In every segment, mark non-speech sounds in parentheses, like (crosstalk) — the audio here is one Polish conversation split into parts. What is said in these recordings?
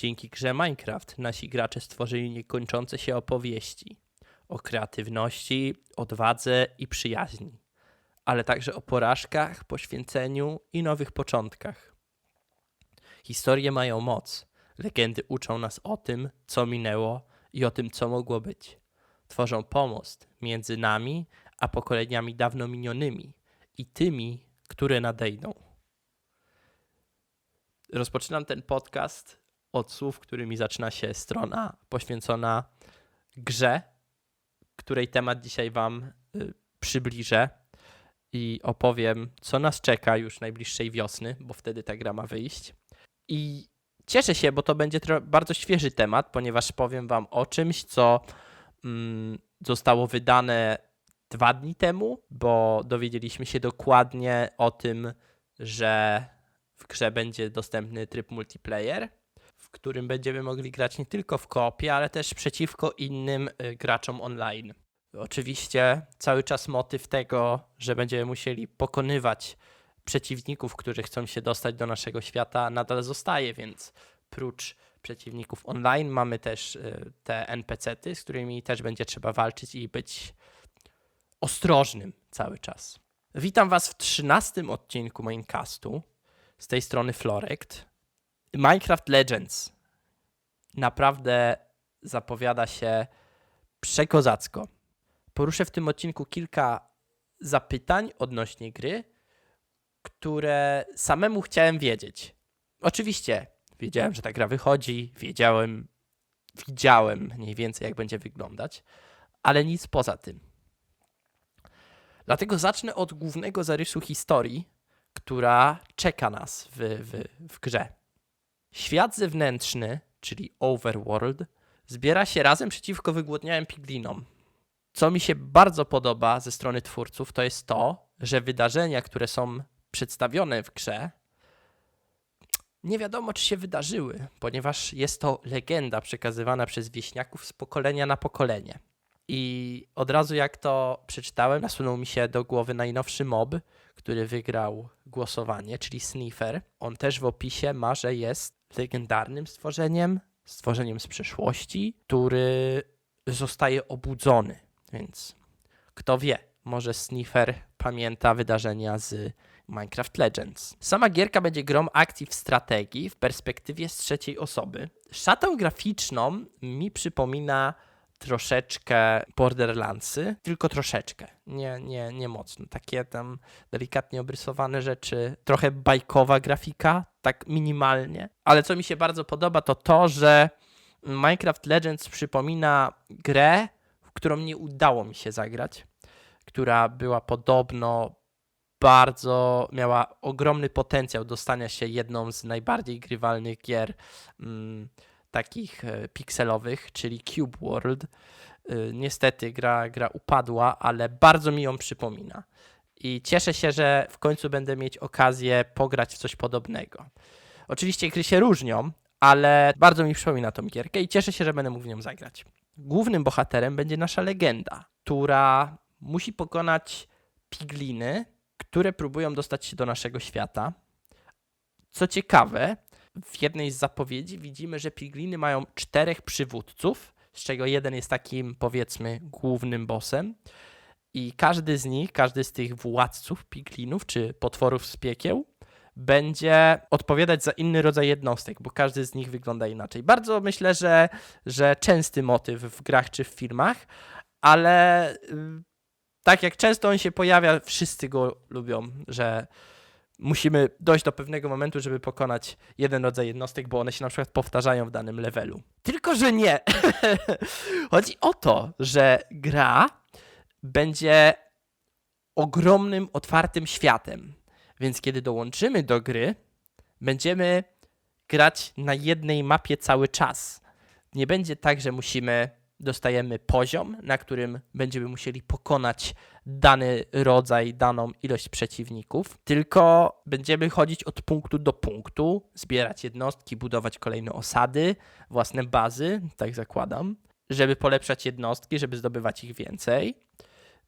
Dzięki grze Minecraft nasi gracze stworzyli niekończące się opowieści o kreatywności, odwadze i przyjaźni, ale także o porażkach, poświęceniu i nowych początkach. Historie mają moc. Legendy uczą nas o tym, co minęło i o tym, co mogło być. Tworzą pomost między nami a pokoleniami dawno minionymi i tymi, które nadejdą. Rozpoczynam ten podcast od słów, którymi zaczyna się strona poświęcona grze, której temat dzisiaj Wam y, przybliżę i opowiem, co nas czeka już najbliższej wiosny, bo wtedy ta gra ma wyjść. I cieszę się, bo to będzie bardzo świeży temat, ponieważ powiem Wam o czymś, co mm, zostało wydane dwa dni temu, bo dowiedzieliśmy się dokładnie o tym, że w grze będzie dostępny tryb multiplayer, w którym będziemy mogli grać nie tylko w koopie, ale też przeciwko innym y, graczom online. Oczywiście cały czas motyw tego, że będziemy musieli pokonywać przeciwników, którzy chcą się dostać do naszego świata, nadal zostaje, więc prócz przeciwników online mamy też y, te NPC-ty, z którymi też będzie trzeba walczyć i być ostrożnym cały czas. Witam Was w trzynastym odcinku Minecastu. Z tej strony Florekt. Minecraft Legends naprawdę zapowiada się przekozacko. Poruszę w tym odcinku kilka zapytań odnośnie gry, które samemu chciałem wiedzieć. Oczywiście wiedziałem, że ta gra wychodzi, wiedziałem, widziałem mniej więcej, jak będzie wyglądać, ale nic poza tym. Dlatego zacznę od głównego zarysu historii, która czeka nas w, w, w grze. Świat zewnętrzny, czyli Overworld, zbiera się razem przeciwko wygłodniałym piglinom. Co mi się bardzo podoba ze strony twórców, to jest to, że wydarzenia, które są przedstawione w grze, nie wiadomo, czy się wydarzyły, ponieważ jest to legenda przekazywana przez wieśniaków z pokolenia na pokolenie. I od razu jak to przeczytałem, nasunął mi się do głowy najnowszy mob, który wygrał głosowanie, czyli Sniffer. On też w opisie ma, że jest legendarnym stworzeniem, stworzeniem z przeszłości, który zostaje obudzony. Więc kto wie, może Sniffer pamięta wydarzenia z Minecraft Legends. Sama gierka będzie grą akcji w strategii w perspektywie z trzeciej osoby. Szatą graficzną mi przypomina troszeczkę Borderlandsy, tylko troszeczkę, nie, nie, nie mocno. Takie tam delikatnie obrysowane rzeczy, trochę bajkowa grafika, tak minimalnie. Ale co mi się bardzo podoba, to to, że Minecraft Legends przypomina grę, w którą nie udało mi się zagrać, która była podobno bardzo, miała ogromny potencjał do stania się jedną z najbardziej grywalnych gier. Mm, takich e, pikselowych, czyli Cube World. E, niestety gra, gra upadła, ale bardzo mi ją przypomina. I cieszę się, że w końcu będę mieć okazję pograć w coś podobnego. Oczywiście gry się różnią, ale bardzo mi przypomina tą gierkę i cieszę się, że będę mógł w nią zagrać. Głównym bohaterem będzie nasza legenda, która musi pokonać pigliny, które próbują dostać się do naszego świata. Co ciekawe, w jednej z zapowiedzi widzimy, że pigliny mają czterech przywódców, z czego jeden jest takim, powiedzmy, głównym bossem. I każdy z nich, każdy z tych władców piglinów czy potworów z piekieł będzie odpowiadać za inny rodzaj jednostek, bo każdy z nich wygląda inaczej. Bardzo myślę, że, że częsty motyw w grach czy w filmach, ale y, tak jak często on się pojawia, wszyscy go lubią, że musimy dojść do pewnego momentu, żeby pokonać jeden rodzaj jednostek, bo one się na przykład powtarzają w danym levelu. Tylko, że nie. (laughs) Chodzi o to, że gra będzie ogromnym, otwartym światem. Więc kiedy dołączymy do gry, będziemy grać na jednej mapie cały czas. Nie będzie tak, że musimy dostajemy poziom, na którym będziemy musieli pokonać dany rodzaj, daną ilość przeciwników, tylko będziemy chodzić od punktu do punktu, zbierać jednostki, budować kolejne osady, własne bazy, tak zakładam, żeby polepszać jednostki, żeby zdobywać ich więcej,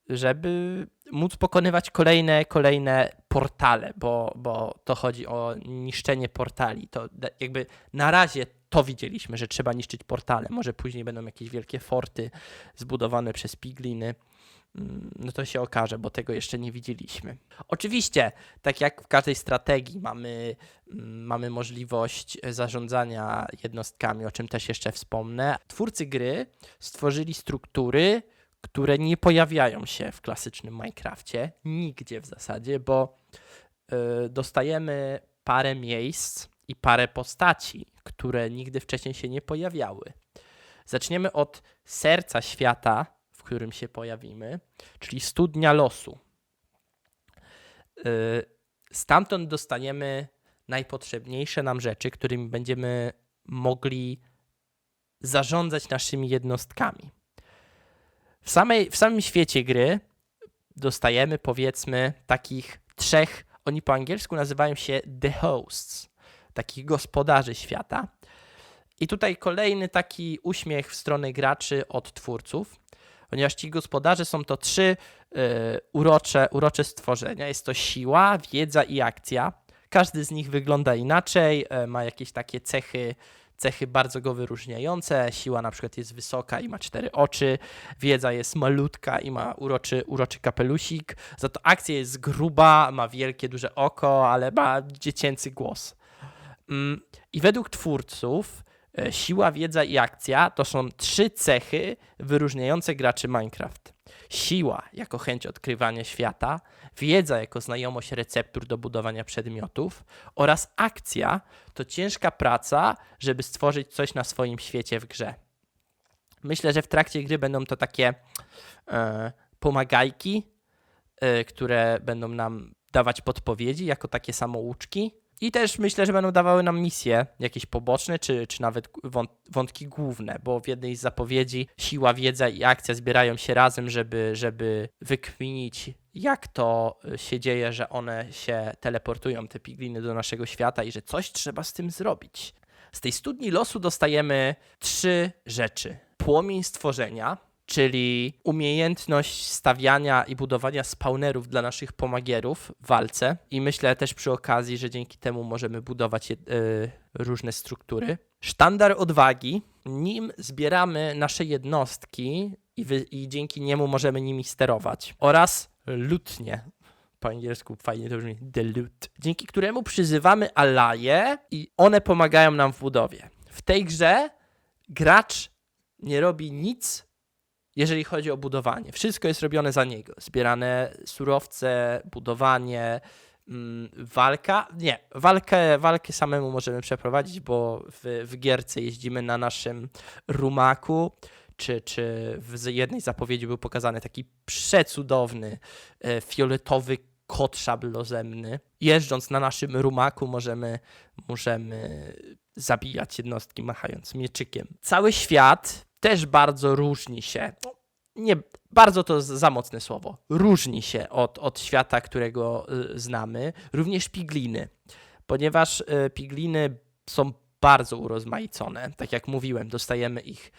żeby móc pokonywać kolejne, kolejne portale, bo, bo to chodzi o niszczenie portali. To jakby na razie to widzieliśmy, że trzeba niszczyć portale. Może później będą jakieś wielkie forty zbudowane przez pigliny. Mm, No to się okaże, bo tego jeszcze nie widzieliśmy. Oczywiście, tak jak w każdej strategii, mamy, mm, mamy możliwość zarządzania jednostkami, o czym też jeszcze wspomnę. Twórcy gry stworzyli struktury, które nie pojawiają się w klasycznym Minecrafcie, nigdzie w zasadzie, bo y, dostajemy parę miejsc i parę postaci, które nigdy wcześniej się nie pojawiały. Zaczniemy od serca świata, w którym się pojawimy, czyli studnia losu. Y, Stamtąd dostaniemy najpotrzebniejsze nam rzeczy, którymi będziemy mogli zarządzać naszymi jednostkami. W, samej, w samym świecie gry dostajemy powiedzmy takich trzech, oni po angielsku nazywają się the hosts, takich gospodarzy świata. I tutaj kolejny taki uśmiech w stronę graczy od twórców, ponieważ ci gospodarze są to trzy y, urocze, urocze stworzenia. Jest to siła, wiedza i akcja. Każdy z nich wygląda inaczej, e, ma jakieś takie cechy, cechy bardzo go wyróżniające. Siła na przykład jest wysoka i ma cztery oczy, wiedza jest malutka i ma uroczy, uroczy kapelusik, za to akcja jest gruba, ma wielkie, duże oko, ale ma dziecięcy głos. Mm, I według twórców e, siła, wiedza i akcja to są trzy cechy wyróżniające graczy Minecraft. Siła jako chęć odkrywania świata, wiedza jako znajomość receptur do budowania przedmiotów oraz akcja to ciężka praca, żeby stworzyć coś na swoim świecie w grze. Myślę, że w trakcie gry będą to takie e, pomagajki, e, które będą nam dawać podpowiedzi jako takie samouczki. I też myślę, że będą dawały nam misje jakieś poboczne, czy, czy nawet wąt- wątki główne, bo w jednej z zapowiedzi siła, wiedza i akcja zbierają się razem, żeby, żeby wykminić, jak to y, się dzieje, że one się teleportują, te pigliny, do naszego świata i że coś trzeba z tym zrobić. Z tej studni losu dostajemy trzy rzeczy. Płomień stworzenia, czyli umiejętność stawiania i budowania spawnerów dla naszych pomagierów w walce. I myślę też przy okazji, że dzięki temu możemy budować y, różne struktury. Sztandar odwagi, nim zbieramy nasze jednostki i, wy, i dzięki niemu możemy nimi sterować. Oraz lutnie. Po angielsku fajnie to brzmi, the loot, dzięki któremu przyzywamy alaje i one pomagają nam w budowie. W tej grze gracz nie robi nic jeżeli chodzi o budowanie. Wszystko jest robione za niego. Zbierane surowce, budowanie, mm, walka. Nie, walkę, walkę samemu możemy przeprowadzić, bo w, w gierce jeździmy na naszym rumaku. Czy, czy w jednej zapowiedzi był pokazany taki przecudowny e, fioletowy kot szablozemny. Jeżdżąc na naszym rumaku możemy, możemy zabijać jednostki machając mieczykiem. Cały świat też bardzo różni się. No, Nie, bardzo to za mocne słowo. Różni się od, od świata, którego y, znamy. Również pigliny, ponieważ y, pigliny są bardzo urozmaicone. Tak jak mówiłem, dostajemy ich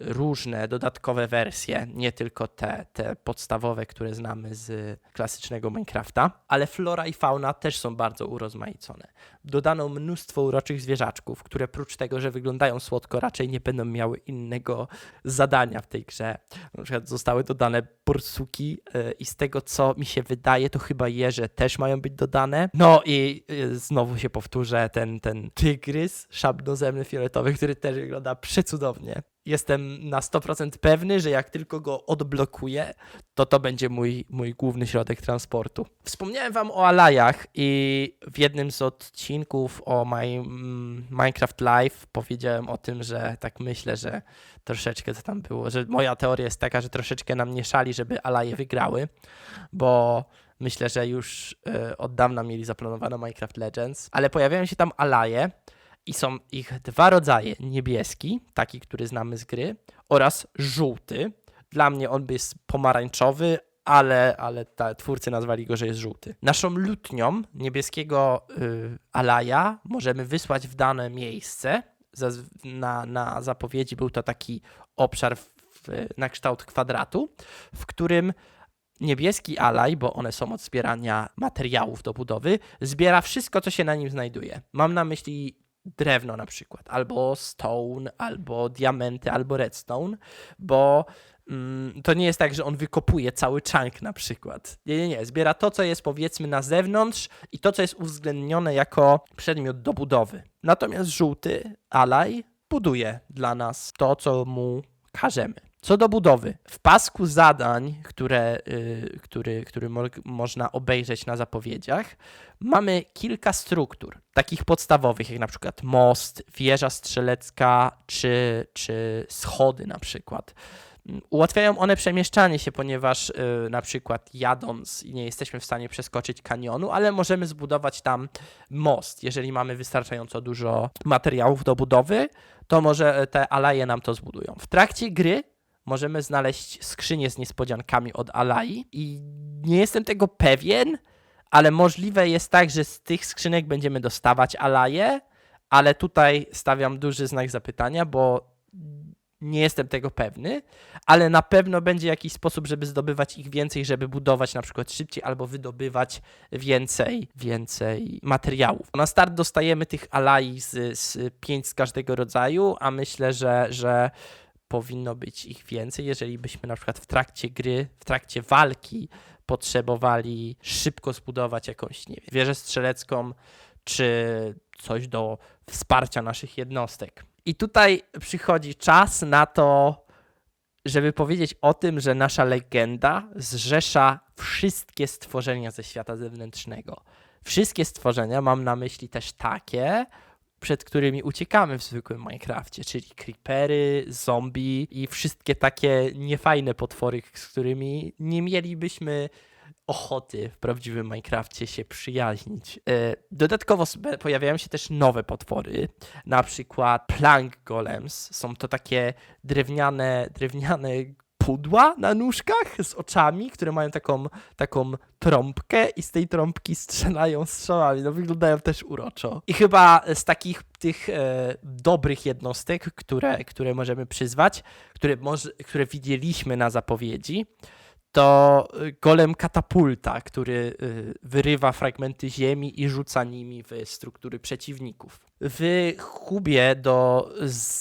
różne dodatkowe wersje, nie tylko te, te podstawowe, które znamy z klasycznego Minecrafta, ale flora i fauna też są bardzo urozmaicone. Dodano mnóstwo uroczych zwierzaczków, które prócz tego, że wyglądają słodko, raczej nie będą miały innego zadania w tej grze. Na przykład zostały dodane borsuki yy, i z tego, co mi się wydaje, to chyba jeże też mają być dodane. No i yy, znowu się powtórzę, ten, ten tygrys szablozemny fioletowy, który też wygląda przecudownie. Jestem na 100% pewny, że jak tylko go odblokuję, to to będzie mój, mój główny środek transportu. Wspomniałem wam o alajach i w jednym z odcinków o my, mm, Minecraft Live powiedziałem o tym, że tak myślę, że troszeczkę to tam było, że moja teoria jest taka, że troszeczkę nam mieszali, żeby alaje wygrały, bo myślę, że już y, od dawna mieli zaplanowane Minecraft Legends, ale pojawiają się tam alaje, i są ich dwa rodzaje: niebieski, taki, który znamy z gry, oraz żółty. Dla mnie on jest pomarańczowy, ale, ale ta, twórcy nazwali go, że jest żółty. Naszą lutnią niebieskiego y, alaja możemy wysłać w dane miejsce. Na, na zapowiedzi był to taki obszar w, na kształt kwadratu, w którym niebieski alaj, bo one są od zbierania materiałów do budowy, zbiera wszystko, co się na nim znajduje. Mam na myśli drewno na przykład, albo stone, albo diamenty, albo redstone, bo mm, to nie jest tak, że on wykopuje cały chunk na przykład. Nie, nie, nie. Zbiera to, co jest powiedzmy na zewnątrz i to, co jest uwzględnione jako przedmiot do budowy. Natomiast żółty alaj buduje dla nas to, co mu każemy. Co do budowy, w pasku zadań, które, yy, który, który mo można obejrzeć na zapowiedziach, mamy kilka struktur, takich podstawowych, jak na przykład most, wieża strzelecka czy, czy schody na przykład. Ułatwiają one przemieszczanie się, ponieważ yy, na przykład jadąc nie jesteśmy w stanie przeskoczyć kanionu, ale możemy zbudować tam most. Jeżeli mamy wystarczająco dużo materiałów do budowy, to może te alaje nam to zbudują. W trakcie gry możemy znaleźć skrzynię z niespodziankami od Alai i nie jestem tego pewien, ale możliwe jest tak, że z tych skrzynek będziemy dostawać Alaje, ale tutaj stawiam duży znak zapytania, bo nie jestem tego pewny, ale na pewno będzie jakiś sposób, żeby zdobywać ich więcej, żeby budować na przykład szybciej albo wydobywać więcej, więcej materiałów. Na start dostajemy tych alai z, z pięć z każdego rodzaju, a myślę, że, że powinno być ich więcej, jeżeli byśmy na przykład w trakcie gry, w trakcie walki potrzebowali szybko zbudować jakąś, nie wiem, wieżę strzelecką, czy coś do wsparcia naszych jednostek. I tutaj przychodzi czas na to, żeby powiedzieć o tym, że nasza legenda zrzesza wszystkie stworzenia ze świata zewnętrznego. Wszystkie stworzenia, mam na myśli też takie, przed którymi uciekamy w zwykłym Minecrafcie, czyli creepery, zombie i wszystkie takie niefajne potwory, z którymi nie mielibyśmy ochoty w prawdziwym Minecrafcie się przyjaźnić. E, dodatkowo pojawiają się też nowe potwory, na przykład plank golems. Są to takie drewniane, drewniane pudła na nóżkach z oczami, które mają taką, taką trąbkę i z tej trąbki strzelają strzałami. No wyglądają też uroczo. I chyba z takich tych e, dobrych jednostek, które, które możemy przyzwać, które, może, które widzieliśmy na zapowiedzi, to golem katapulta, który y, wyrywa fragmenty ziemi i rzuca nimi w struktury przeciwników. W hubie do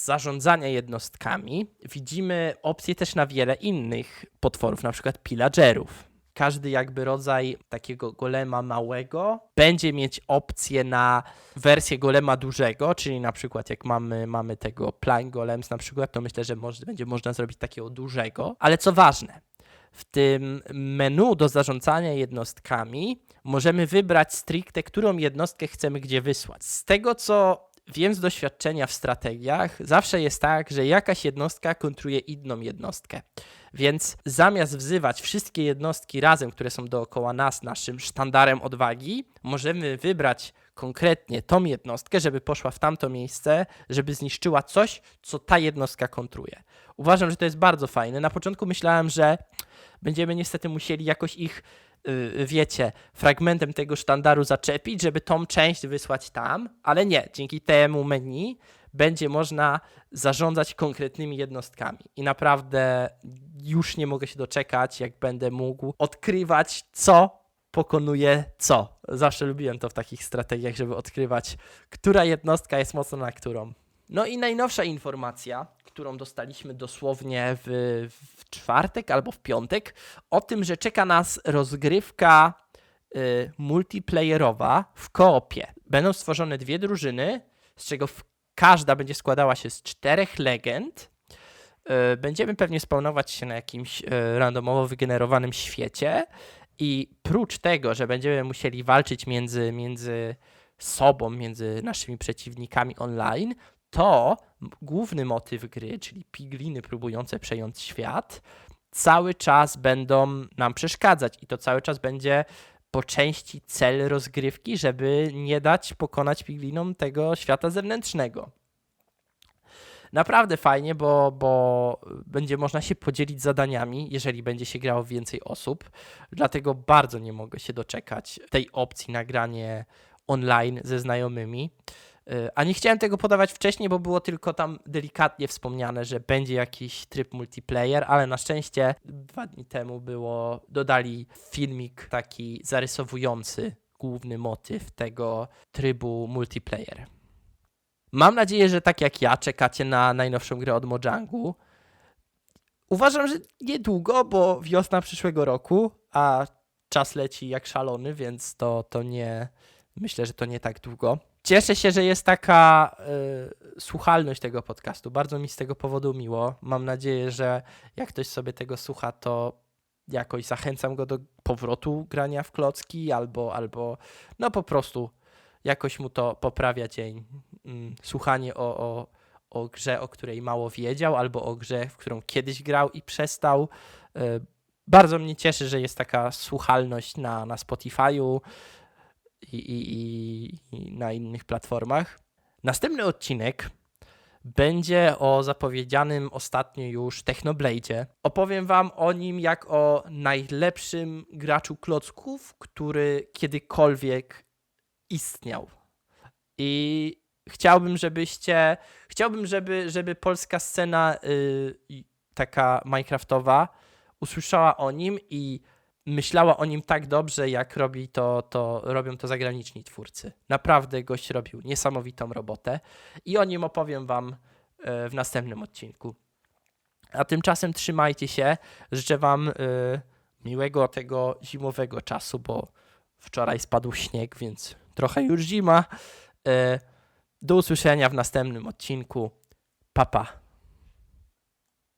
zarządzania jednostkami widzimy opcje też na wiele innych potworów, na przykład pillagerów. Każdy jakby rodzaj takiego golema małego będzie mieć opcję na wersję golema dużego, czyli na przykład jak mamy, mamy tego plank golems na przykład, to myślę, że może, będzie można zrobić takiego dużego. Ale co ważne, w tym menu do zarządzania jednostkami możemy wybrać stricte, którą jednostkę chcemy gdzie wysłać. Z tego co wiem z doświadczenia w strategiach, zawsze jest tak, że jakaś jednostka kontruje inną jednostkę. Więc zamiast wzywać wszystkie jednostki razem, które są dookoła nas, naszym sztandarem odwagi, możemy wybrać konkretnie tą jednostkę, żeby poszła w tamto miejsce, żeby zniszczyła coś, co ta jednostka kontruje. Uważam, że to jest bardzo fajne. Na początku myślałem, że będziemy niestety musieli jakoś ich, yy, wiecie, fragmentem tego sztandaru zaczepić, żeby tą część wysłać tam, ale nie. Dzięki temu menu będzie można zarządzać konkretnymi jednostkami. I naprawdę już nie mogę się doczekać, jak będę mógł odkrywać, co pokonuje co. Zawsze lubiłem to w takich strategiach, żeby odkrywać, która jednostka jest mocna na którą. No i najnowsza informacja, którą dostaliśmy dosłownie w, w czwartek albo w piątek, o tym, że czeka nas rozgrywka y, multiplayerowa w koopie. Będą stworzone dwie drużyny, z czego każda będzie składała się z czterech legend. Y, będziemy pewnie spawnować się na jakimś y, randomowo wygenerowanym świecie i prócz tego, że będziemy musieli walczyć między, między sobą, między naszymi przeciwnikami online, to główny motyw gry, czyli pigliny próbujące przejąć świat, cały czas będą nam przeszkadzać i to cały czas będzie po części cel rozgrywki, żeby nie dać pokonać piglinom tego świata zewnętrznego. Naprawdę fajnie, bo, bo będzie można się podzielić zadaniami, jeżeli będzie się grało więcej osób. Dlatego bardzo nie mogę się doczekać tej opcji nagranie online ze znajomymi. Y, a nie chciałem tego podawać wcześniej, bo było tylko tam delikatnie wspomniane, że będzie jakiś tryb multiplayer, ale na szczęście dwa dni temu było, dodali filmik taki zarysowujący główny motyw tego trybu multiplayer. Mam nadzieję, że tak jak ja czekacie na najnowszą grę od Mojangu. Uważam, że niedługo, bo wiosna przyszłego roku, a czas leci jak szalony, więc to, to nie. Myślę, że to nie tak długo. Cieszę się, że jest taka y, słuchalność tego podcastu. Bardzo mi z tego powodu miło. Mam nadzieję, że jak ktoś sobie tego słucha, to jakoś zachęcam go do powrotu grania w klocki albo, albo no po prostu jakoś mu to poprawia dzień. Mm, słuchanie o, o, o grze, o której mało wiedział, albo o grze, w którą kiedyś grał i przestał. Y, Bardzo mnie cieszy, że jest taka słuchalność na, na Spotify'u i, i, i, na innych platformach. Następny odcinek będzie o zapowiedzianym ostatnio już Technoblade'zie. Opowiem wam o nim jak o najlepszym graczu klocków, który kiedykolwiek istniał. I chciałbym, żebyście, chciałbym, żeby, żeby polska scena y, i taka Minecraftowa usłyszała o nim i myślała o nim tak dobrze, jak robi to, to, robią to zagraniczni twórcy. Naprawdę gość robił niesamowitą robotę i o nim opowiem wam e, w następnym odcinku. A tymczasem trzymajcie się. Życzę wam e, miłego tego zimowego czasu, bo wczoraj spadł śnieg, więc trochę już zima. E, Do usłyszenia w następnym odcinku. Papa. Pa.